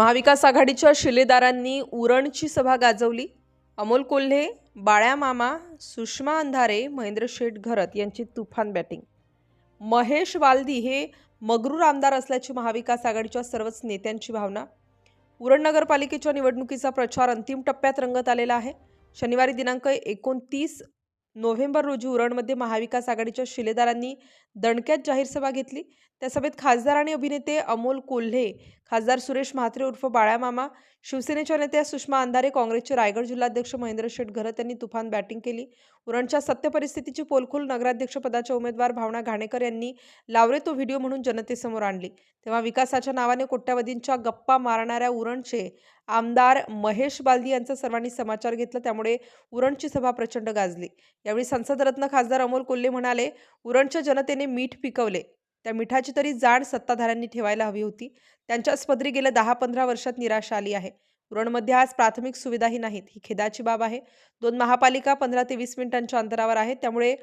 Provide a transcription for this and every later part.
महाविकास आघाडीच्या शिलेदारांनी उरणची सभा गाजवली. अमोल कोल्हे बाळ्या मामा सुषमा अंधारे महेंद्र शेठ घरत यांची तुफान बॅटिंग. महेश वाल्दी हे मगरूर आमदार असल्याची महाविकास आघाडीच्या सर्वच नेत्यांची भावना. उरण नगरपालिकेच्या निवडणुकीचा प्रचार अंतिम टप्प्यात रंगत आलेला आहे. शनिवारी दिनांक एकोणतीस नोव्हेंबर रोजी उरणमध्ये महाविकास आघाडीच्या शिलेदारांनी दणक्यात जाहीर सभा घेतली. त्या सभेत खासदार आणि अभिनेते अमोल कोल्हे खासदार सुरेश म्हात्रे उर्फ बाळ्यामामा शिवसेनेच्या नेत्या सुषमा अंधारे काँग्रेसचे रायगड जिल्हाध्यक्ष महेंद्र शेठ घरत यांनी तुफान बॅटिंग केली. उरणच्या सत्य परिस्थितीची पोलखोल नगराध्यक्षपदाच्या उमेदवार भावना घाणेकर यांनी लावरे तो व्हिडिओ म्हणून जनतेसमोर आणली. तेव्हा विकासाच्या नावाने कोट्यावधींच्या गप्पा मारणाऱ्या उरणचे आमदार महेश बालदी यांचा सर्वांनी समाचार घेतला. त्यामुळे उरणची सभा प्रचंड गाजली. यावेळी संसदरत्न खासदार अमोल कोल्हे म्हणाले उरणच्या जनतेने मीठ पिकवले. त्या मिठाची तरी जाण सत्ताधाऱ्यांनी ठेवायला हवी होती. त्यांच्याच पदरी गेल्या दहा पंधरा वर्षात निराशा आली आहे. उरणमध्ये आज प्राथमिक सुविधाही नाहीत. ही खेदाची बाब आहे. दोन महापालिका पंधरा ते वीस मिनिटांच्या अंतरावर आहेत. त्यामुळे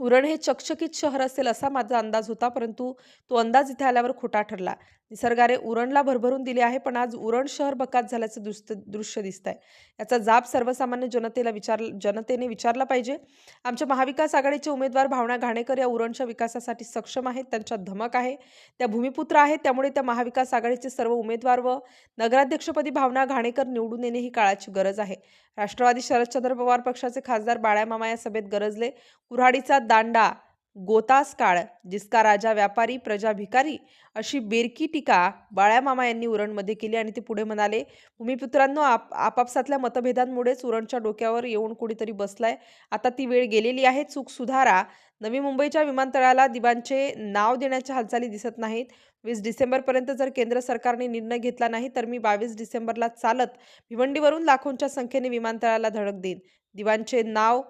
उरण हे चकचकीत शहर असेल असा माझा अंदाज होता. परंतु तो अंदाज इथे आल्यावर खोटा ठरला. निसर्गाने उरणला भरभरून दिले आहे पण आज उरण शहर बकात झाल्याचं दुस्त दृश्य दिसत आहे याचा जाब सर्वसामान्य जनतेला विचार जनतेने विचारला पाहिजे. आमच्या महाविकास आघाडीचे उमेदवार भावना घाणेकर या उरणच्या विकासासाठी सक्षम आहेत त्यांच्यात धमक आहे. त्या भूमिपुत्र आहेत त्यामुळे त्या महाविकास आघाडीचे सर्व उमेदवार व नगराध्यक्षपदी भावना घाणेकर निवडून येणे ही काळाची गरज आहे. राष्ट्रवादी शरदचंद्र पवार पक्षाचे खासदार बाळ्यामामा या सभेत गरजले. कुऱ्हाडीचा दांडा गोतास काळ जिसका राजा व्यापारी प्रजा भिकारी अशी बेरकी टीका बाळ्यामामा यांनी उरणमध्ये केली आणि ते पुढे म्हणाले भूमिपुत्रांनो आप आपापसातल्या मतभेदांमुळेच उरणच्या डोक्यावर येऊन कुणीतरी बसलाय. आता ती वेळ गेलेली आहे. चूक सुधारा. नवी मुंबईच्या विमानतळाला दिवांचे नाव देण्याच्या हालचाली दिसत नाहीत. वीस डिसेंबरपर्यंत जर केंद्र सरकारने निर्णय घेतला नाही तर मी बावीस डिसेंबरला चालत भिवंडीवरून लाखोंच्या संख्येने विमानतळाला धडक देईन. दिवांचे नाव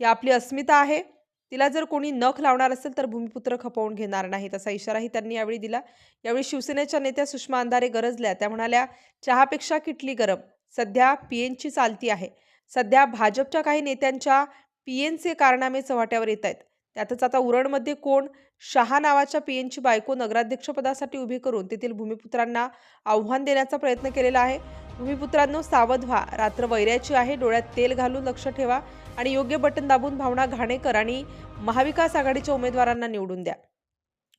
ही आपली अस्मिता आहे. तिला जर कोणी नख लावणार असेल तर भूमिपुत्र खपवून घेणार नाहीत असा इशाराही त्यांनी यावेळी दिला. यावेळी शिवसेनेच्या नेत्या सुषमा अंधारे गरजल्या. त्या म्हणाल्या चहापेक्षा किटली गरम. सध्या पीएनची चालती आहे. सध्या भाजपच्या काही नेत्यांच्या पीएनचे कारनामे चव्हाट्यावर येत आहेत. त्यातच आता उरणमध्ये कोण शहा नावाच्या पीएनची बायको नगराध्यक्षपदासाठी उभी करून तेथील भूमिपुत्रांना आव्हान देण्याचा प्रयत्न केलेला आहे. भूमिपुत्रांनो सावध व्हा. रात्र वैऱ्याची आहे. डोळ्यात तेल घालून लक्ष ठेवा आणि योग्य बटन दाबून भावना घाणेकर आणि महाविकास आघाडीच्या उमेदवारांना निवडून द्या.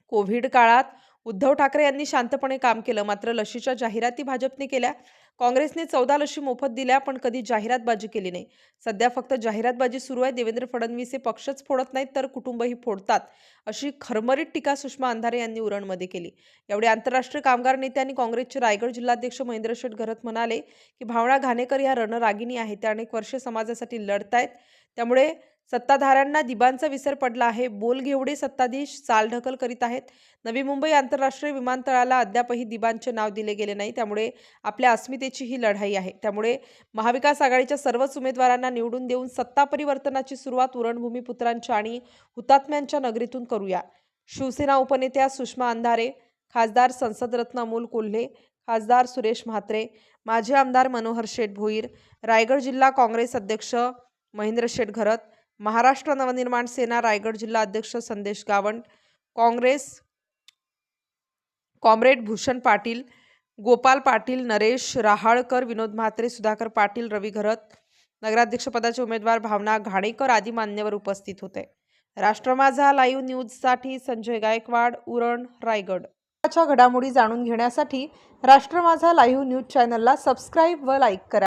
कोविड काळात उद्धव ठाकरे यांनी शांतपणे काम केलं. मात्र लशीच्या जाहिराती भाजपने केल्या. काँग्रेसने चौदा लशी मोफत दिल्या पण कधी जाहिरातबाजी केली नाही. सध्या फक्त जाहिरातबाजी सुरू आहे. देवेंद्र फडणवीस हे पक्षच फोडत नाहीत तर कुटुंबही फोडतात अशी खरमरीत टीका सुषमा अंधारे यांनी उरणमध्ये केली. यावेळी आंतरराष्ट्रीय कामगार नेते आणि काँग्रेसचे रायगड जिल्हाध्यक्ष महेंद्र शेठ घरत म्हणाले की भावना घाणेकर ह्या रणरागिणी आहेत. त्या अनेक वर्षे समाजासाठी लढतायत. त्यामुळे सत्ताधाऱ्यांना दिबांचा विसर पडला आहे. बोल घेवडे सत्ताधीश चालढकल करीत आहेत. नवी मुंबई आंतरराष्ट्रीय विमानतळाला अद्यापही दिबांचे नाव दिले गेले नाही. त्यामुळे आपल्या अस्मितेची ही लढाई आहे. त्यामुळे महाविकास आघाडीच्या सर्वच उमेदवारांना निवडून देऊन सत्ता परिवर्तनाची सुरुवात उरणभूमीपुत्रांच्या आणि हुतात्म्यांच्या नगरीतून करूया. शिवसेना उपनेत्या सुषमा अंधारे खासदार संसदरत्न अमोल कोल्हे खासदार सुरेश म्हात्रे माजी आमदार मनोहर शेठ भोईर रायगड जिल्हा काँग्रेस अध्यक्ष महेंद्र शेठ घरत महाराष्ट्र नवनिर्माण सेना रायगड जिल्हा अध्यक्ष संदेश गावंड काँग्रेस कॉम्रेड भूषण पाटील गोपाल पाटील नरेश रहाळकर विनोद म्हात्रे सुधाकर पाटील रवी घरत नगराध्यक्षपदाचे उमेदवार भावना घाणेकर आदी मान्यवर उपस्थित होते. राष्ट्र माझा लाईव्ह न्यूजसाठी संजय गायकवाड उरण रायगड. घडामोडी जाणून घेण्यासाठी राष्ट्र माझा लाईव्ह न्यूज चॅनलला सबस्क्राईब व लाईक करा.